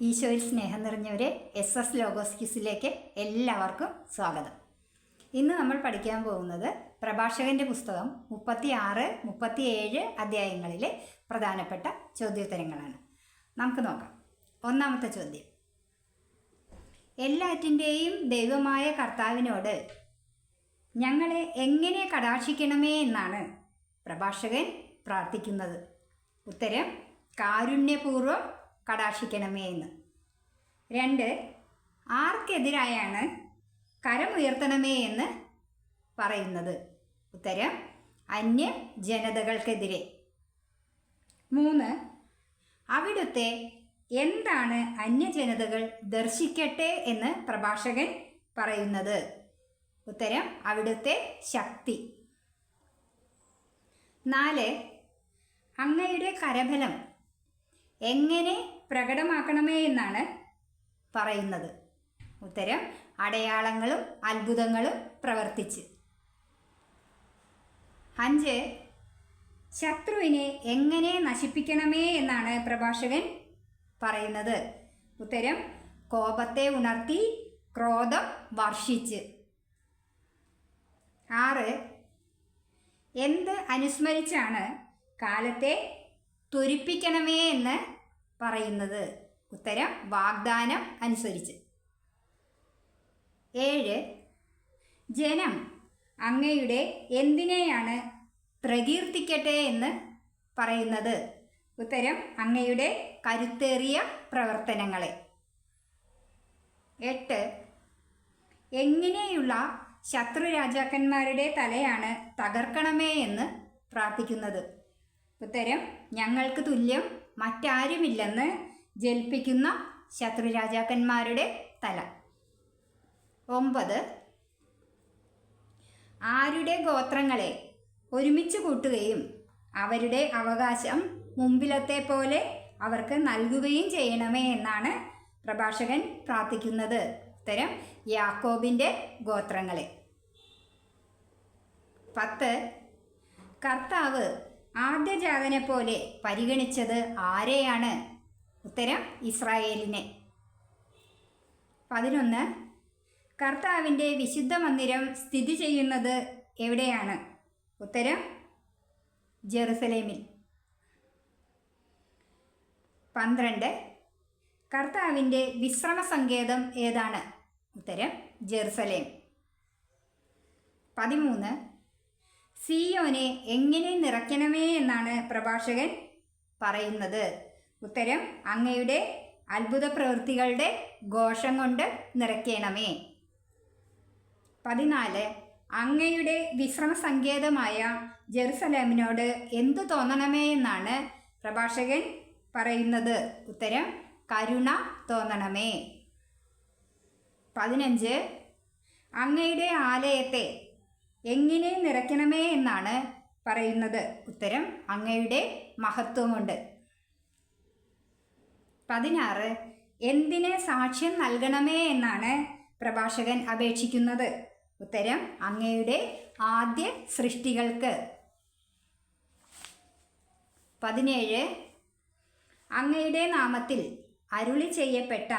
ഈശോയിൽ സ്നേഹം നിറഞ്ഞവരെ എസ് എസ് ലോഗോസ് ക്യൂസിലേക്ക് എല്ലാവർക്കും സ്വാഗതം. ഇന്ന് നമ്മൾ പഠിക്കാൻ പോകുന്നത് പ്രഭാഷകന്റെ പുസ്തകം മുപ്പത്തി ആറ് മുപ്പത്തി ഏഴ് അധ്യായങ്ങളിലെ പ്രധാനപ്പെട്ട ചോദ്യോത്തരങ്ങളാണ്. നമുക്ക് നോക്കാം. ഒന്നാമത്തെ ചോദ്യം. എല്ലാറ്റിന്റെയും ദൈവമായ കർത്താവിനോട് ഞങ്ങളെ എങ്ങനെ കടാക്ഷിക്കണമേ എന്നാണ് പ്രഭാഷകൻ പ്രാർത്ഥിക്കുന്നത്. ഉത്തരം കാരുണ്യപൂർവം കടാക്ഷിക്കണമേ എന്ന്. രണ്ട് ആർക്കെതിരായാണ് കരമുയർത്തണമേ എന്ന് പറയുന്നത്? ഉത്തരം അന്യ ജനതകൾക്കെതിരെ മൂന്ന് അവിടുത്തെ എന്താണ് അന്യജനതകൾ ദർശിക്കട്ടെ എന്ന് പ്രഭാഷകൻ പറയുന്നത്? ഉത്തരം അവിടുത്തെ ശക്തി. നാല് അങ്ങയുടെ കരബലം എങ്ങനെ പ്രകടമാക്കണമേ എന്നാണ് പറയുന്നത്. ഉത്തരം അടയാളങ്ങളും അത്ഭുതങ്ങളും പ്രവർത്തിച്ച്. അഞ്ച് ശത്രുവിനെ എങ്ങനെ നശിപ്പിക്കണമേ എന്നാണ് പ്രഭാഷകൻ പറയുന്നത്. ഉത്തരം കോപത്തെ ഉണർത്തി ക്രോധം വർഷിച്ച്. ആറ് എന്ത് അനുസ്മരിച്ചാണ് കാലത്തെ ത്വരിപ്പിക്കണമേ എന്ന് പറയുന്നത്. ഉത്തരം വാഗ്ദാനം അനുസരിച്ച്. ഏഴ്. ജനം അങ്ങയുടെ എന്തിനെയാണ് പ്രകീർത്തിക്കട്ടെ എന്ന് പറയുന്നത്? ഉത്തരം അങ്ങയുടെ കരുത്തേറിയ പ്രവർത്തനങ്ങളെ. എട്ട്. എങ്ങനെയുള്ള ശത്രു രാജാക്കന്മാരുടെ തലയാണ് തകർക്കണമേ എന്ന് പ്രാർത്ഥിക്കുന്നത്? ഉത്തരം ഞങ്ങൾക്ക് തുല്യം മറ്റാരുമില്ലെന്ന് ജൽപ്പിക്കുന്ന ശത്രു രാജാക്കന്മാരുടെ തല. ഒമ്പത് ആരുടെ ഗോത്രങ്ങളെ ഒരുമിച്ച് കൂട്ടുകയും അവരുടെ അവകാശം മുമ്പിലത്തെ പോലെ അവർക്ക് നൽകുകയും ചെയ്യണമേ എന്നാണ് പ്രഭാഷകൻ പ്രാർത്ഥിക്കുന്നത്. ഉത്തരം യാക്കോബിന്റെ ഗോത്രങ്ങളെ. പത്ത് കർത്താവ് ആദ്യജാതനെ പോലെ പരിഗണിച്ചത് ആരെയാണ്? ഉത്തരം ഇസ്രായേലിനെ. പതിനൊന്ന് കർത്താവിന്റെ വിശുദ്ധ മന്ദിരം സ്ഥിതി ചെയ്യുന്നത് എവിടെയാണ്? ഉത്തരം ജെറുസലേമിൽ. പന്ത്രണ്ട് കർത്താവിന്റെ വിശ്രമ സങ്കേതം ഏതാണ്? ഉത്തരം ജെറുസലേം. പതിമൂന്ന് സിയോനെ എങ്ങനെ നിറയ്ക്കണമേ എന്നാണ് പ്രഭാഷകൻ പറയുന്നത്. ഉത്തരം അങ്ങയുടെ അത്ഭുത പ്രവൃത്തികളുടെ ഘോഷം കൊണ്ട് നിറയ്ക്കണമേ. പതിനാല് അങ്ങയുടെ വിശ്രമ സങ്കേതമായ ജെറുസലേമിനോട് എന്തു തോന്നണമേ എന്നാണ് പ്രഭാഷകൻ പറയുന്നത്. ഉത്തരം കരുണ തോന്നണമേ. പതിനഞ്ച് അങ്ങയുടെ ആലയത്തെ എങ്ങനെ നിറയ്ക്കണമേ എന്നാണ് പറയുന്നത്. ഉത്തരം അങ്ങയുടെ മഹത്വം കൊണ്ട് പതിനാറ്. എന്തിന് സാക്ഷ്യം നൽകണമേ എന്നാണ് പ്രഭാഷകൻ അപേക്ഷിക്കുന്നത്. ഉത്തരം അങ്ങയുടെ ആദ്യ സൃഷ്ടികൾക്ക്. പതിനേഴ്. അങ്ങയുടെ നാമത്തിൽ അരുളി ചെയ്യപ്പെട്ട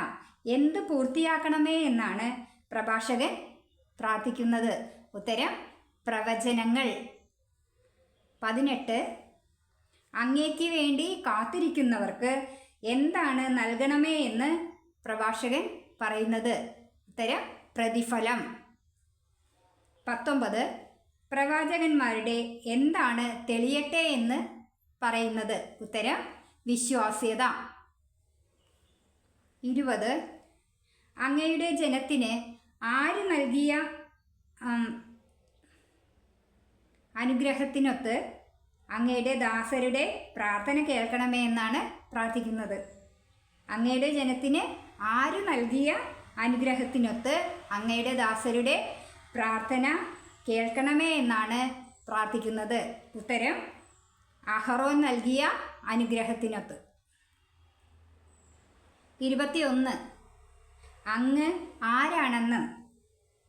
എന്ത് പൂർത്തിയാക്കണമേ എന്നാണ് പ്രഭാഷകൻ പ്രാർത്ഥിക്കുന്നത്. ഉത്തരം പ്രവചനങ്ങൾ. പതിനെട്ട്. അങ്ങേക്ക് വേണ്ടി കാത്തിരിക്കുന്നവർക്ക് എന്താണ് നൽകണമേ എന്ന് പ്രഭാഷകൻ പറയുന്നത്. ഉത്തരം പ്രതിഫലം. പത്തൊമ്പത്. പ്രവാചകന്മാരുടെ എന്താണ് തെളിയട്ടെ എന്ന് പറയുന്നത്. ഉത്തരം വിശ്വാസ്യത. ഇരുപത്. അങ്ങയുടെ ജനത്തിന് ആര് നൽകിയ അനുഗ്രഹത്തിനൊത്ത് അങ്ങയുടെ ദാസരുടെ പ്രാർത്ഥന കേൾക്കണമേ എന്നാണ് പ്രാർത്ഥിക്കുന്നത്. അങ്ങയുടെ ജനത്തിന് ആര് നൽകിയ അനുഗ്രഹത്തിനൊത്ത് അങ്ങയുടെ ദാസരുടെ പ്രാർത്ഥന കേൾക്കണമേ എന്നാണ് പ്രാർത്ഥിക്കുന്നത്. ഉത്തരം അഹറോൻ നൽകിയ അനുഗ്രഹത്തിനൊത്ത്. ഇരുപത്തിയൊന്ന് അങ്ങ് ആരാണെന്ന്?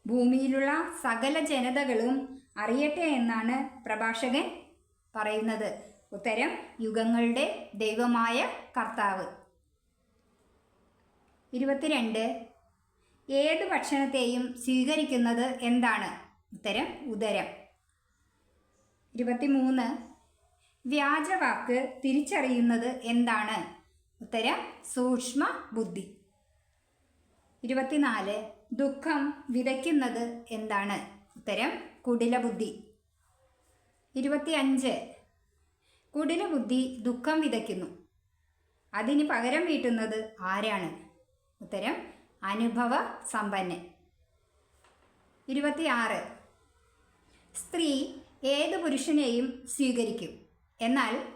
ഭൂമിയിലുള്ള സകല ജനതകളും അറിയട്ടെ എന്നാണ് പ്രഭാഷകൻ പറയുന്നത്. ഉത്തരം യുഗങ്ങളുടെ ദൈവമായ കർത്താവ്. ഇരുപത്തിരണ്ട്. ഏത് ഭക്ഷണത്തെയും സ്വീകരിക്കുന്നത് എന്താണ്? ഉത്തരം ഉദരം. ഇരുപത്തിമൂന്ന്. വ്യാജവാക്ക് തിരിച്ചറിയുന്നത് എന്താണ്? ഉത്തരം സൂക്ഷ്മ ബുദ്ധി ഇരുപത്തിനാല്. ദുഃഖം വിതയ്ക്കുന്നത് എന്താണ്? ഉത്തരം കുടില ബുദ്ധി ഇരുപത്തിയഞ്ച്. കുടിലബുദ്ധി ദുഃഖം വിതയ്ക്കുന്നു. അതിന് പകരം വീട്ടുന്നത് ആരാണ്? ഉത്തരം അനുഭവ സമ്പന്നൻ. ഇരുപത്തിയാറ്. സ്ത്രീ ഏത് പുരുഷനെയും സ്വീകരിക്കും. എന്നാൽ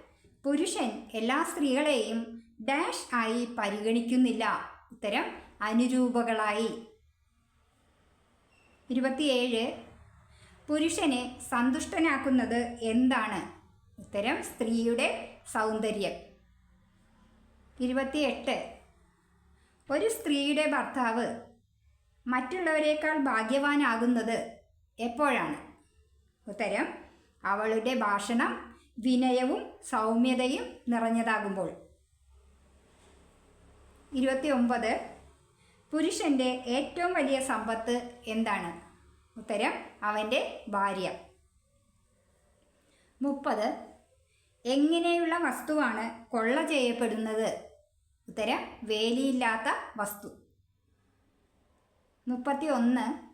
പുരുഷൻ എല്ലാ സ്ത്രീകളെയും ഡാഷ് ആയി പരിഗണിക്കുന്നില്ല. ഉത്തരം അനുരൂപകളായി. ഇരുപത്തിയേഴ്. പുരുഷനെ സന്തുഷ്ടനാക്കുന്നത് എന്താണ്? ഉത്തരം സ്ത്രീയുടെ സൗന്ദര്യം. ഇരുപത്തിയെട്ട്. ഒരു സ്ത്രീയുടെ ഭർത്താവ് മറ്റുള്ളവരെക്കാൾ ഭാഗ്യവാനാകുന്നത് എപ്പോഴാണ്? ഉത്തരം അവളുടെ ഭാഷണം വിനയവും സൗമ്യതയും നിറഞ്ഞതാകുമ്പോൾ. ഇരുപത്തി ഒമ്പത് പുരുഷന്റെ ഏറ്റവും വലിയ സമ്പത്ത് എന്താണ്? ഉത്തരം അവന്റെ ഭാര്യ. മുപ്പത്. എങ്ങനെയുള്ള വസ്തുവാണ് കൊള്ള ചെയ്യപ്പെടുന്നത്? ഉത്തരം വേലിയില്ലാത്ത വസ്തു. മുപ്പത്തി ഒന്ന്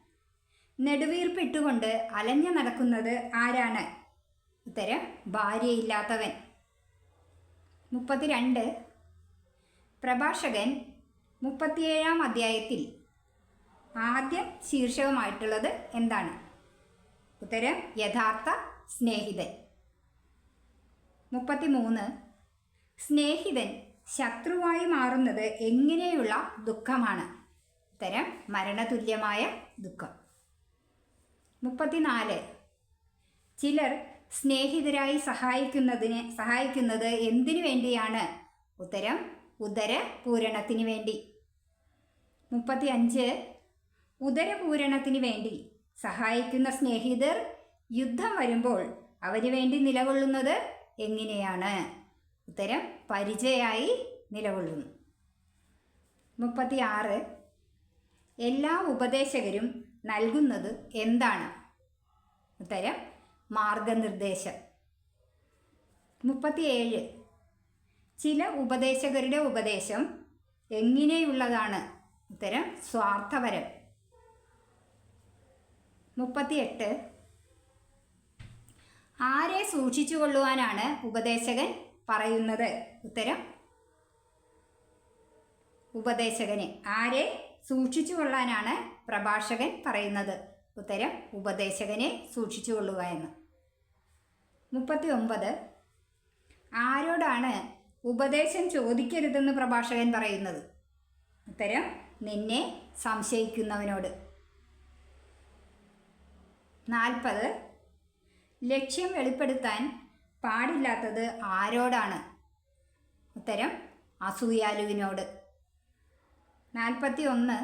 നെടുവീർപ്പിട്ടുകൊണ്ട് അലഞ്ഞു നടക്കുന്നത് ആരാണ്? ഉത്തരം ഭാര്യയില്ലാത്തവൻ. മുപ്പത്തിരണ്ട്. പ്രഭാഷകൻ മുപ്പത്തിയേഴാം അധ്യായത്തിൽ ആദ്യ ശീർഷകമായിട്ടുള്ളത് എന്താണ്? ഉത്തരം യഥാർത്ഥ സ്നേഹിതൻ. മുപ്പത്തിമൂന്ന്. സ്നേഹിതൻ ശത്രുവായി മാറുന്നത് എങ്ങനെയുള്ള ദുഃഖമാണ്? ഉത്തരം മരണതുല്യമായ ദുഃഖം. മുപ്പത്തിനാല്. ചിലർ സ്നേഹിതരായി സഹായിക്കുന്നതിന് സഹായിക്കുന്നത് എന്തിനു വേണ്ടിയാണ്? ഉത്തരം ഉദര പൂരണത്തിന് വേണ്ടി. മുപ്പത്തി അഞ്ച് ഉദരപൂരണത്തിന് വേണ്ടി. സഹായിക്കുന്ന സ്നേഹിതർ യുദ്ധം വരുമ്പോൾ അവന് വേണ്ടി നിലകൊള്ളുന്നത് എങ്ങനെയാണ്? ഉത്തരം പരിചയായി നിലകൊള്ളുന്നു. മുപ്പത്തി ആറ് എല്ലാ ഉപദേശകരും നൽകുന്നത് എന്താണ്? ഉത്തരം മാർഗനിർദ്ദേശം. മുപ്പത്തിയേഴ്. ചില ഉപദേശകരുടെ ഉപദേശം എങ്ങനെയുള്ളതാണ്? ഉത്തരം സ്വാർത്ഥപരം. മുപ്പത്തിയെട്ട്. ആരെ സൂക്ഷിച്ചു കൊള്ളുവാനാണ് ഉപദേശകൻ പറയുന്നത്? ഉത്തരം? ഉപദേശകനെ. ആരെ സൂക്ഷിച്ചു കൊള്ളാനാണ് പ്രഭാഷകൻ പറയുന്നത്? ഉത്തരം ഉപദേശകനെ സൂക്ഷിച്ചു കൊള്ളുക എന്ന്. മുപ്പത്തി ഒമ്പത് ആരോടാണ് ഉപദേശം ചോദിക്കരുതെന്ന് പ്രഭാഷകൻ പറയുന്നത്? ഉത്തരം നിന്നെ സംശയിക്കുന്നവനോട്. നാൽപ്പത്. ലക്ഷ്യം വെളിപ്പെടുത്താൻ പാടില്ലാത്തത് ആരോടാണ്? ഉത്തരം അസൂയാലുവിനോട്. നാൽപ്പത്തി ഒന്ന്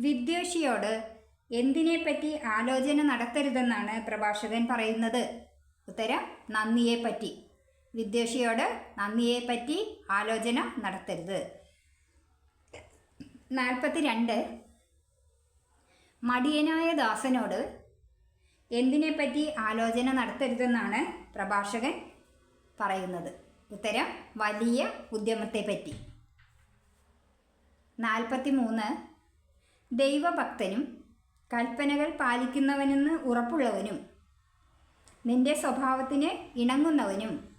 വിദ്വേഷിയോട് എന്തിനെപ്പറ്റി ആലോചന നടത്തരുതെന്നാണ് പ്രഭാഷകൻ പറയുന്നത്? ഉത്തരം നന്ദിയെപ്പറ്റി. വിദ്വേഷിയോട് നന്ദിയെപ്പറ്റി ആലോചന നടത്തരുത്. നാൽപ്പത്തി രണ്ട് മടിയനായ ദാസനോട് എന്തിനെപ്പറ്റി ആലോചന നടത്തരുതെന്നാണ് പ്രഭാഷകൻ പറയുന്നത്. ഉത്തരം വലിയ ഉദ്യമത്തെപ്പറ്റി. നാൽപ്പത്തി മൂന്ന് ദൈവഭക്തനും കൽപ്പനകൾ പാലിക്കുന്നവനെന്ന് ഉറപ്പുള്ളവനും നിന്റെ സ്വഭാവത്തിന് ഇണങ്ങുന്നവനും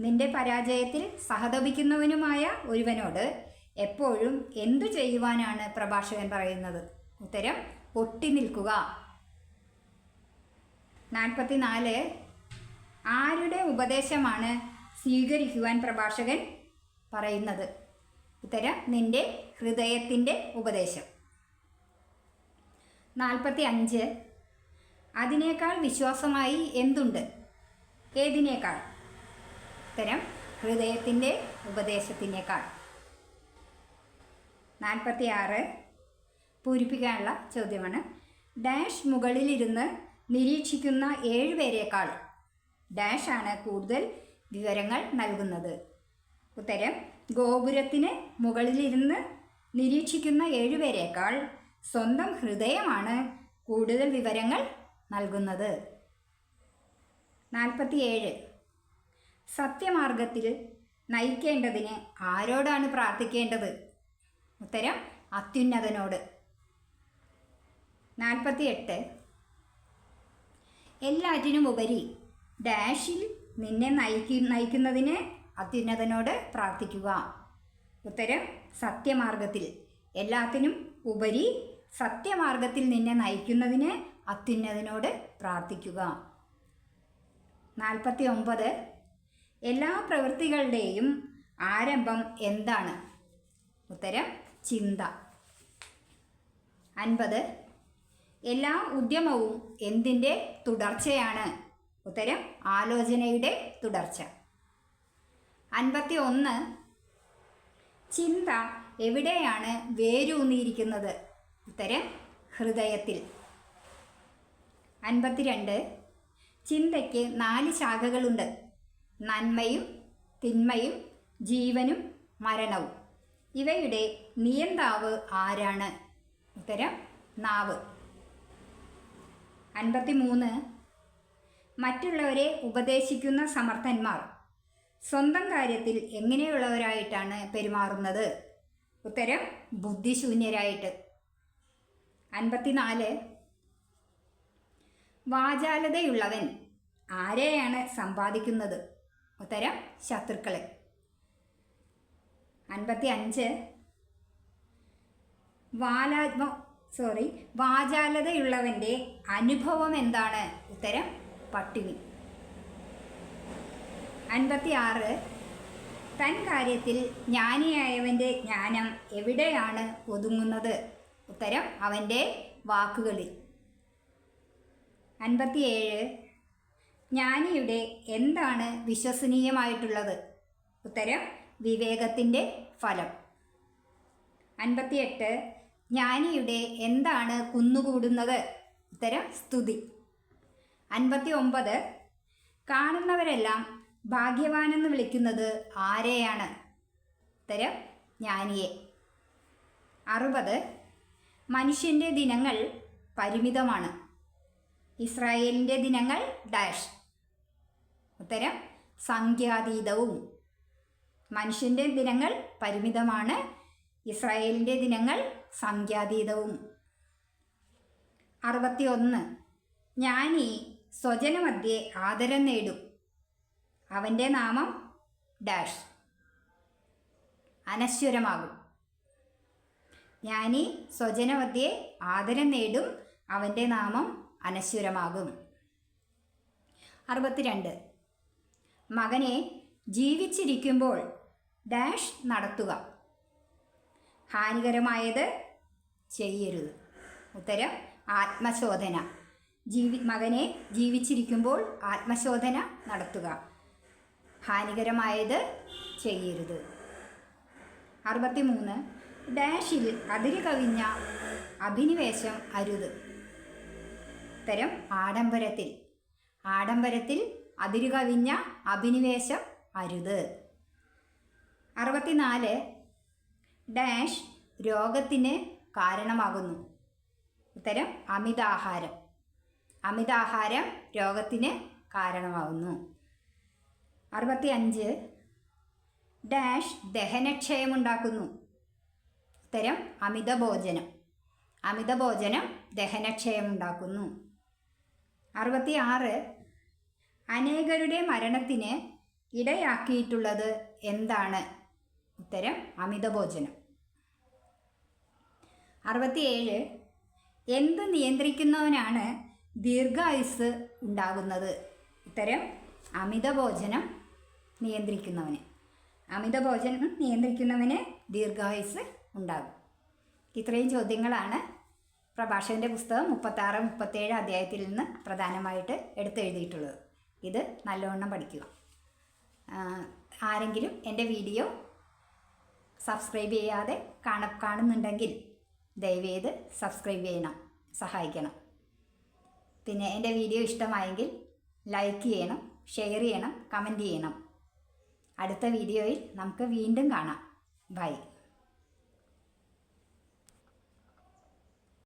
നിന്റെ പരാജയത്തിൽ സഹതപിക്കുന്നവനുമായ ഒരുവനോട് എപ്പോഴും എന്തു ചെയ്യുവാനാണ് പ്രഭാഷകൻ പറയുന്നത്? ഉത്തരം ഒട്ടി നിൽക്കുക. നാൽപ്പത്തിനാല്. ആരുടെ ഉപദേശമാണ് സ്വീകരിക്കുവാൻ പ്രഭാഷകൻ പറയുന്നത്? ഉത്തരം നിന്റെ ഹൃദയത്തിന്റെ ഉപദേശം. നാൽപ്പത്തി അഞ്ച് അതിനേക്കാൾ വിശ്വാസമായി എന്തുണ്ട്? ഏതിനേക്കാൾ? ഉത്തരം ഹൃദയത്തിന്റെ ഉപദേശത്തിനേക്കാൾ. നാൽപ്പത്തി ആറ് പൂരിപ്പിക്കാനുള്ള ചോദ്യമാണ്. ഡാഷ് മുകളിലിരുന്ന് നിരീക്ഷിക്കുന്ന ഏഴുപേരേക്കാൾ ഡാഷ് ആണ് കൂടുതൽ വിവരങ്ങൾ നൽകുന്നത്. ഉത്തരം ഗോപുരത്തിന് മുകളിലിരുന്ന് നിരീക്ഷിക്കുന്ന ഏഴുപേരേക്കാൾ സ്വന്തം ഹൃദയമാണ് കൂടുതൽ വിവരങ്ങൾ നൽകുന്നത്. നാൽപ്പത്തിയേഴ്. സത്യമാർഗത്തിൽ നയിക്കേണ്ടതിന് ആരോടാണ് പ്രാർത്ഥിക്കേണ്ടത്? ഉത്തരം അത്യുന്നതനോട്. നാൽപ്പത്തിയെട്ട്. എല്ലാറ്റിനും ഉപരി ഡാഷിൽ നിന്നെ നയിക്കു നയിക്കുന്നതിന് അത്യുന്നതനോട് പ്രാർത്ഥിക്കുക. ഉത്തരം സത്യമാർഗത്തിൽ. എല്ലാത്തിനും ഉപരി സത്യമാർഗത്തിൽ നിന്നെ നയിക്കുന്നതിന് അത്യുന്നതനോട് പ്രാർത്ഥിക്കുക. നാൽപ്പത്തി ഒമ്പത് എല്ലാ പ്രവൃത്തികളുടെയും ആരംഭം എന്താണ്? ഉത്തരം ചിന്ത. അൻപത്. എല്ലാ ഉദ്യമവും എന്തിന്റെ തുടർച്ചയാണ്? ഉത്തരം ആലോചനയുടെ തുടർച്ച. അൻപത്തി ഒന്ന് ചിന്ത എവിടെയാണ് വേരൂന്നിയിരിക്കുന്നത്? ഉത്തരം ഹൃദയത്തിൽ. അൻപത്തിരണ്ട്. ചിന്തയ്ക്ക് നാല് ശാഖകളുണ്ട്. നന്മയും തിന്മയും ജീവനും മരണവും. ഇവയുടെ നിയന്താവ് ആരാണ്? ഉത്തരം നാവ്. അൻപത്തിമൂന്ന്. മറ്റുള്ളവരെ ഉപദേശിക്കുന്ന സമർത്ഥന്മാർ. സ്വന്തം കാര്യത്തിൽ എങ്ങനെയുള്ളവരായിട്ടാണ് പെരുമാറുന്നത്? ഉത്തരം ബുദ്ധിശൂന്യരായിട്ട്. അൻപത്തിനാല്. വാചാലതയുള്ളവൻ ആരെയാണ് സമ്പാദിക്കുന്നത്? ഉത്തരം ശത്രുക്കളെ. അൻപത്തി അഞ്ച് വാലാത്മ സോറി വാചാലതയുള്ളവന്റെ അനുഭവം എന്താണ്? ഉത്തരം പട്ടിണി. അൻപത്തി ആറ് തൻ കാര്യത്തിൽ ജ്ഞാനിയായവന്റെ ജ്ഞാനം എവിടെയാണ് ഒതുങ്ങുന്നത്? ഉത്തരം അവന്റെ വാക്കുകളിൽ. അൻപത്തിയേഴ് ജ്ഞാനിയുടെ എന്താണ് വിശ്വസനീയമായിട്ടുള്ളത്? ഉത്തരം വിവേകത്തിന്റെ ഫലം. അൻപത്തിയെട്ട് ജ്ഞാനിയുടെ എന്താണ് കുന്നുകൂടുന്നത്? ഉത്തരം സ്തുതി. അൻപത്തി ഒമ്പത് കാണുന്നവരെല്ലാം ഭാഗ്യവാനെന്ന് വിളിക്കുന്നത് ആരെയാണ്? ഉത്തരം ജ്ഞാനിയെ. അറുപത്. മനുഷ്യന്റെ ദിനങ്ങൾ പരിമിതമാണ്. ഇസ്രായേലിന്റെ ദിനങ്ങൾ ഡാഷ്. ഉത്തരം സംഖ്യാതീതവും. മനുഷ്യന്റെ ദിനങ്ങൾ പരിമിതമാണ്. ഇസ്രായേലിന്റെ ദിനങ്ങൾ സംഖ്യാതീതവും. അറുപത്തി ഒന്ന് ജ്ഞാനി സ്വജനമധ്യേ ആദരം നേടും. അവന്റെ നാമം ഡാഷ്. അനശ്വരമാകും. ജ്ഞാനി സ്വജനമധ്യേ ആദരം നേടും. അവന്റെ നാമം അനശ്വരമാകും. അറുപത്തിരണ്ട്. മകനെ ജീവിച്ചിരിക്കുമ്പോൾ ഡാഷ് നടത്തുക. ഹാനികരമായത് ചെയ്യരുത്. ഉത്തരം ആത്മശോധന. ജീവി മകനെ ജീവിച്ചിരിക്കുമ്പോൾ ആത്മശോധന നടത്തുക. ഹാനികരമായത് ചെയ്യരുത്. അറുപത്തി മൂന്ന് ഡാഷിൽ അതിര് കവിഞ്ഞ അഭിനിവേശം അരുത്. ഉത്തരം ആഡംബരത്തിൽ. ആഡംബരത്തിൽ അതിരു കവിഞ്ഞ അഭിനിവേശം അരുത്. അറുപത്തിനാല്. ഡാഷ് രോഗത്തിന് കാരണമാകുന്നു. ഉത്തരം അമിതാഹാരം. അമിതാഹാരം രോഗത്തിന് കാരണമാകുന്നു. അറുപത്തി അഞ്ച് ഡാഷ് ദഹനക്ഷയമുണ്ടാക്കുന്നു. ഉത്തരം അമിതഭോജനം. അമിതഭോജനം ദഹനക്ഷയമുണ്ടാക്കുന്നു. അറുപത്തി ആറ് അനേകരുടെ മരണത്തിന് ഇടയാക്കിയിട്ടുള്ളത് എന്താണ്? ഉത്തരം അമിതഭോജനം. അറുപത്തിയേഴ്. എന്ത് നിയന്ത്രിക്കുന്നവനാണ് ദീർഘായുസ് ഉണ്ടാകുന്നത്? ഉത്തരം അമിതഭോജനം നിയന്ത്രിക്കുന്നവന്. അമിതഭോജനം നിയന്ത്രിക്കുന്നവന് ദീർഘായുസ് ഉണ്ടാകും. ഇത്രയും ചോദ്യങ്ങളാണ് പ്രഭാഷകന്റെ പുസ്തകം മുപ്പത്താറ് മുപ്പത്തേഴ് അധ്യായത്തിൽ നിന്ന് പ്രധാനമായിട്ട് എടുത്തെഴുതിയിട്ടുള്ളത്. ഇത് നല്ലവണ്ണം പഠിക്കുക. ആരെങ്കിലും എന്റെ വീഡിയോ സബ്സ്ക്രൈബ് ചെയ്യാതെ കാണ കാണുന്നുണ്ടെങ്കിൽ ദയവേത് സബ്സ്ക്രൈബ് ചെയ്യണം സഹായിക്കണം. പിന്നെ എന്റെ വീഡിയോ ഇഷ്ടമായെങ്കിൽ ലൈക്ക് ചെയ്യണം ഷെയർ ചെയ്യണം കമന്റ് ചെയ്യണം. അടുത്ത വീഡിയോയിൽ നമുക്ക് വീണ്ടും കാണാം. ബൈ.